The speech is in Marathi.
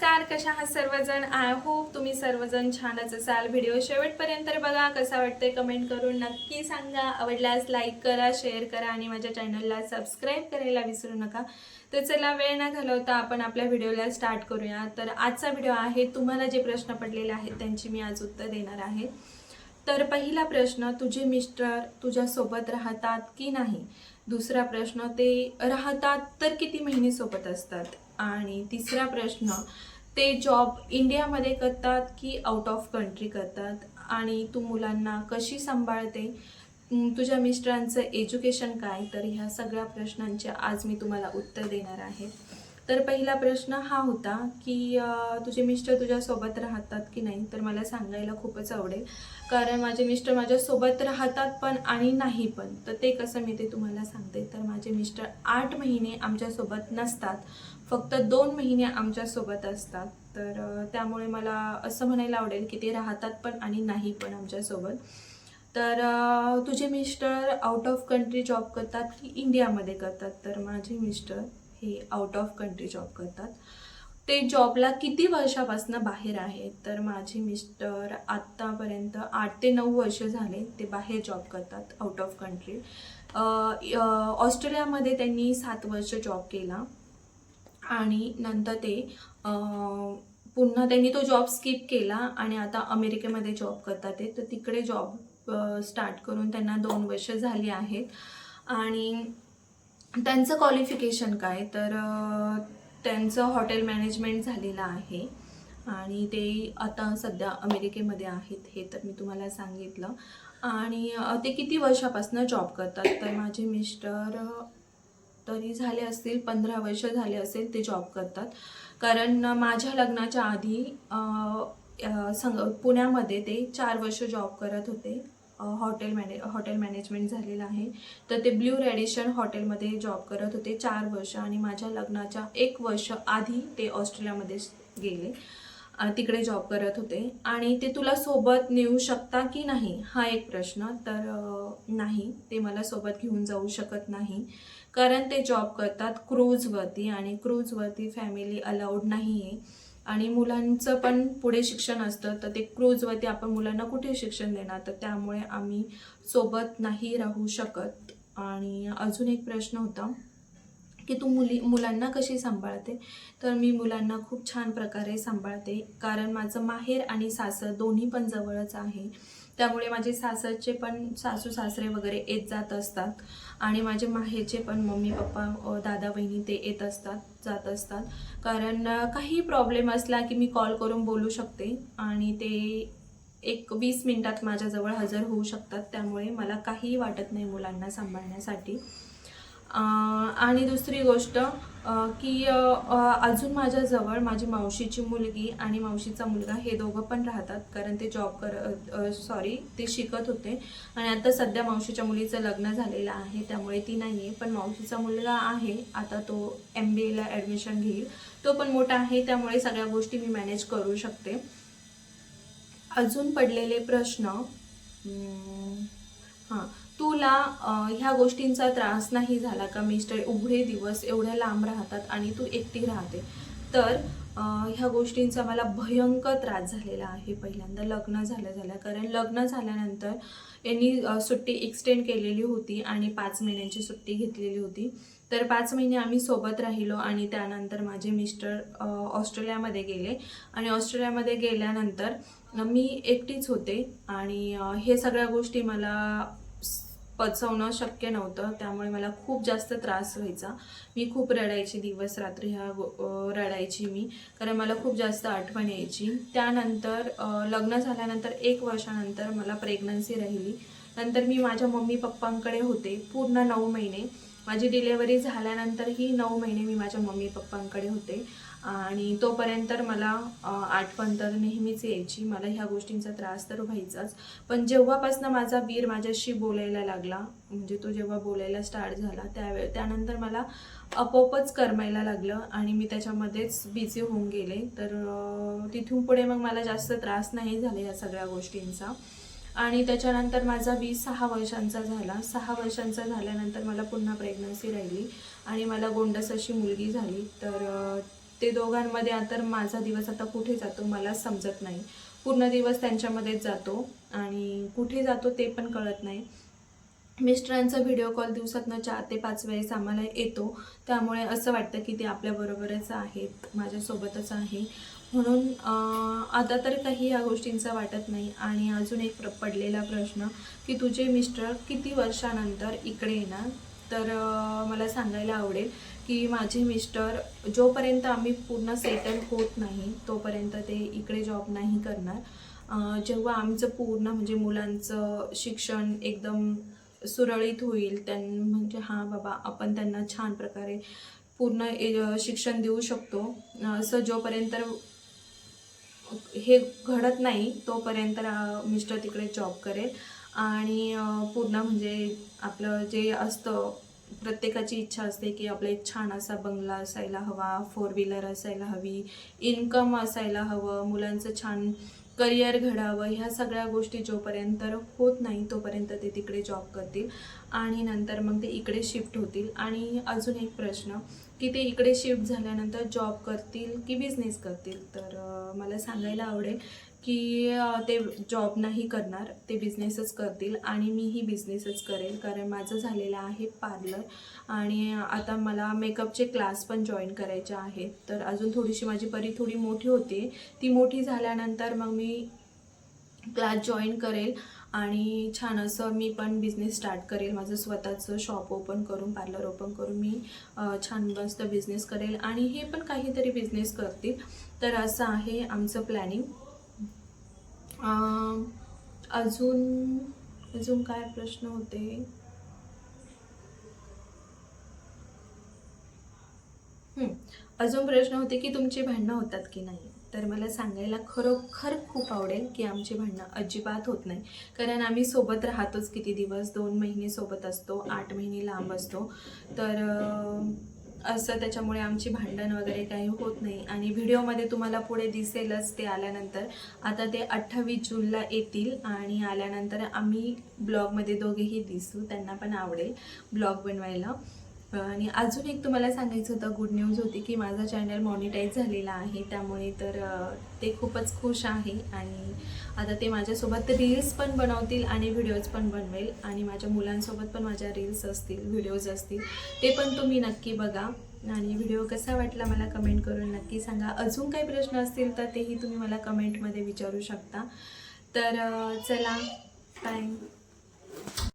नमस्कार कशा आहात सर्वजण? आय होप तुम्ही सर्वजण छानच असाल. व्हिडिओ शेवटपर्यंत बघा कसा वाटतंय कमेंट करून नक्की सांगा. आवडल्यास लाईक करा शेअर करा आणि माझ्या चॅनलला सबस्क्राईब करायला विसरू नका. तर चला वेळ न घालवता आपण आपल्या व्हिडिओला स्टार्ट करूया. तर आजचा व्हिडिओ आहे तुम्हाला जे प्रश्न पडलेले आहेत त्यांची मी आज उत्तर देणार आहे. तर पहिला प्रश्न तुझे मिस्टर तुझ्यासोबत राहतात की नाही? दुसरा प्रश्न ते राहतात तर किती महिने सोबत असतात? आणि तिसरा प्रश्न ते जॉब इंडियामध्ये करतात की आउट ऑफ कंट्री करतात? आणि तू मुलांना कशी सांभाळते? तुझ्या मिस्टरांचं एज्युकेशन काय? तर ह्या सगळ्या प्रश्नांचे आज मी तुम्हाला उत्तर देणार आहे. तर पहिला प्रश्न हा होता की तुझे मिस्टर तुझ्यासोबत राहतात की नाही? तर मला सांगायला खूपच आवडेल. कारण माझे मिस्टर माझ्यासोबत राहतात पण आणि नाही पण. तर ते कसं मी ते तुम्हाला सांगते. तर माझे मिस्टर आठ महिने आमच्यासोबत नसतात. फक्त दोन महिने आमच्यासोबत असतात. तर त्यामुळे मला असं म्हणायला आवडेल की ते राहतात पण आणि नाही पण आमच्यासोबत. तर तुझे mister out of country job करतात की इंडियामध्ये करतात? तर माझे मिस्टर हे आउट ऑफ कंट्री जॉब करतात. ते जॉबला किती वर्षापासून बाहेर आहेत? तर माझे मिस्टर आत्तापर्यंत आठ ते नऊ वर्ष झाले ते बाहेर जॉब करतात आउट ऑफ कंट्री ऑस्ट्रेलियामध्ये त्यांनी सात वर्ष जॉब केला. आणि नंतर ते पुन्हा त्यांनी तो जॉब स्किप केला आणि आता अमेरिकेमध्ये जॉब करतात ते. तर तिकडे जॉब स्टार्ट करून त्यांना दोन वर्ष झाली आहेत. आणि त्यांचं क्वालिफिकेशन काय? तर त्यांचं हॉटेल मॅनेजमेंट झालेलं आहे. आणि ते आता सध्या अमेरिकेमध्ये आहेत हे तर मी तुम्हाला सांगितलं. आणि ते किती वर्षापासून जॉब करतात? तर माझे मिस्टर तरी झाले असतील पंधरा वर्ष झाले असेल ते जॉब करतात. कारण माझ्या लग्नाच्या आधी संग पुण्यामध्ये ते चार वर्ष जॉब करत होते. हॉटेल मॅने हॉटेल मॅनेजमेंट झालेलं आहे. तर ते ब्ल्यू रॅडिशन हॉटेलमध्ये जॉब करत होते चार वर्ष आणि माझ्या लग्नाच्या एक वर्ष आधी ते ऑस्ट्रेलियामध्ये गेले. तिकडे जॉब करत होते. आणि ते तुला सोबत नेऊ शकता की नाही? हा एक प्रश्न. तर नाही. ते मला सोबत घेऊन जाऊ शकत नाही. कारण ते जॉब करतात क्रूजवरती आणि क्रूजवरती फॅमिली अलाउड नाही आहे आणि मुलांचं पण पुढे शिक्षण असतं तर ते क्रूजवरती आपण मुलांना कुठे शिक्षण देणार? तर त्यामुळे आम्ही सोबत नाही राहू शकत. आणि अजून एक प्रश्न होता की तू मुली मुलांना कशी सांभाळते? तर मी मुलांना खूप छान प्रकारे सांभाळते. कारण माझं माहेर आणि सासर दोन्ही पण जवळच आहे. त्यामुळे माझे सासरचे पण सासू सासरे वगैरे येत जात असतात. आणि माझे माहेरचे पण मम्मी पप्पा दादा बहिणी ते येत असतात जात असतात. कारण काही प्रॉब्लेम असला की मी कॉल करून बोलू शकते. आणि ते एक वीस मिनटात माझ्याजवळ हजर होऊ शकतात. त्यामुळे मला काही वाटत नाही मुलांना सांभाळण्यासाठी. आणि दुसरी गोष्ट की अजून माझ्याजवळ माझी मावशीची मुलगी आणि मावशीचा मुलगा हे दोघं पण राहतात कारण ते जॉब कर सॉरी ते शिकत होते. आणि आता सध्या मावशीच्या मुलीचं लग्न झालेलं आहे त्यामुळे ती नाही आहे पण मावशीचा मुलगा आहे आता तो एम बी एला ॲडमिशन घेईल. तो पण मोठा आहे त्यामुळे सगळ्या गोष्टी मी मॅनेज करू शकते. अजून पडलेले प्रश्न हां. तुला ह्या गोष्टींचा त्रास नाही झाला का मिस्टर? उघडे दिवस एवढ्या लांब राहतात आणि तू एकटी राहते. तर ह्या गोष्टींचा मला भयंकर त्रास झालेला आहे पहिल्यांदा लग्न झालं झालं कारण लग्न झाल्यानंतर यांनी सुट्टी एक्सटेंड केलेली होती आणि पाच महिन्यांची सुट्टी घेतलेली होती. तर पाच महिने आम्ही सोबत राहिलो आणि त्यानंतर माझे मिस्टर ऑस्ट्रेलियामध्ये गेले. आणि ऑस्ट्रेलियामध्ये गेल्यानंतर मी एकटीच होते आणि हे सगळ्या गोष्टी मला पचवणं शक्य नव्हतं त्यामुळे मला खूप जास्त त्रास व्हायचा. मी खूप रडायची दिवस रात्री ह्या रडायची मी कारण मला खूप जास्त आठवण यायची. त्यानंतर लग्न झाल्यानंतर एक वर्षानंतर मला प्रेग्नन्सी राहिली. नंतर मी माझ्या मम्मी पप्पांकडे होते पूर्ण नऊ महिने. माझी डिलेवरी झाल्यानंतरही नऊ महिने मी माझ्या मम्मी पप्पांकडे होते. आणि तोपर्यंत मला अ, आठवण तर नेहमीच यायची. मला ह्या गोष्टींचा त्रास तर व्हायचाच. पण जेव्हापासनं माझा वीर माझ्याशी बोलायला लागला म्हणजे तो जेव्हा बोलायला स्टार्ट झाला त्यावेळे त्यानंतर मला आपोआपच करमायला लागलं आणि मी त्याच्यामध्येच बिझी होऊन गेले. तर तिथून पुढे मग मला जास्त त्रास नाही झाला या सगळ्या गोष्टींचा. आणि त्याच्यानंतर माझा वीस सहा वर्षांचा झाला. सहा वर्षांचा झाल्यानंतर मला पुन्हा प्रेग्नन्सी राहिली आणि मला गोंडस अशी मुलगी झाली. तर ते दोघांमध्ये आता माझा दिवस आता कुठे जातो मला समजत नाही. पूर्ण दिवस त्यांच्यामध्येच जातो आणि कुठे जातो ते पण कळत नाही. मिस्टरांचा व्हिडिओ कॉल दिवसातनं चार ते पाच वेळेस आम्हाला येतो. त्यामुळे असं वाटतं की ते आपल्याबरोबरच आहेत माझ्यासोबतच आहे. म्हणून आता तर काही या गोष्टींचा वाटत नाही. आणि अजून एक प्र पडलेला प्रश्न की तुझे मिस्टर किती वर्षानंतर इकडे येणार? तर मला सांगायला आवडेल की माझे मिस्टर जोपर्यंत आम्ही पूर्ण सेटल होत नाही तोपर्यंत ते इकडे जॉब नाही करणार. जेव्हा आमचं पूर्ण म्हणजे मुलांचं शिक्षण एकदम सुरळीत होईल त्यां म्हणजे हां बाबा आपण त्यांना छान प्रकारे पूर्ण ए- शिक्षण देऊ शकतो. असं जोपर्यंत हे घडत नाही तोपर्यंत मिस्टर तिकडे जॉब करेल. आणि पूर्ण म्हणजे आपलं जे असतं प्रत्येकाची इच्छा असते की आपला एक छान असा बंगला असायला हवा फोर व्हीलर असायला हवी इन्कम असायला हवं मुलांचं छान करिअर घडावं ह्या सगळ्या गोष्टी जोपर्यंत होत नाही तोपर्यंत ते तिकडे जॉब करतील. आणि नंतर मग ते इकडे शिफ्ट होतील. आणि अजून एक प्रश्न की ते इकडे शिफ्ट झाल्यानंतर जॉब करतील की बिझनेस करतील? तर मला सांगायला आवडेल की ते जॉब नाही करणार ते बिझनेसच करतील आणि मीही बिझनेसच करेल. कारण माझं झालेलं आहे पार्लर आणि आता मला मेकअपचे क्लास पण जॉईन करायचे आहेत. तर अजून थोडीशी माझी परी थोडी मोठी होते. ती मोठी झाल्यानंतर मग मी क्लास जॉईन करेल आणि छान असं मी पण बिझनेस स्टार्ट करेल. माझं स्वतःचं शॉप ओपन करून पार्लर ओपन करून मी छान मस्त बिझनेस करेल. आणि हे पण काहीतरी बिझनेस करतील. तर असं आहे आमचं प्लॅनिंग अजून अजून काय प्रश्न होते? अजून प्रश्न होते की तुमची भांडणं होतात की नाही? तर मला सांगायला खरोखर खूप आवडेल की आमची भांडणं अजिबात होत नाही. कारण आम्ही सोबत राहतोच किती दिवस? दोन महिने सोबत असतो आठ महिने लांब असतो. तर असं त्याच्यामुळे आमची भांडण वगैरे काही होत नाही. आणि व्हिडिओमध्ये तुम्हाला पुढे दिसेलच ते आल्यानंतर. आता ते अठ्ठावीस जूनला येतील आणि आल्यानंतर आम्ही ब्लॉगमध्ये दोघेही दिसू. त्यांना पण आवडेल ब्लॉग बनवायला. आणि अजून एक तुम्हाला सांगायचं होतं गुड न्यूज होती की माझा चॅनल मॉनिटाईज झालेला आहे. त्यामुळे तर ते खूपच खुश आहे आणि आता ते माझ्यासोबत रील्स पण बनवतील आणि व्हिडिओज पण बनवेल. आणि माझ्या मुलांसोबत पण माझ्या रील्स असतील व्हिडिओज असतील ते पण तुम्ही नक्की बघा. आणि व्हिडिओ कसा वाटला मला कमेंट करून नक्की सांगा. अजून काही प्रश्न असतील तर तेही तुम्ही मला कमेंटमध्ये विचारू शकता. तर चला बाय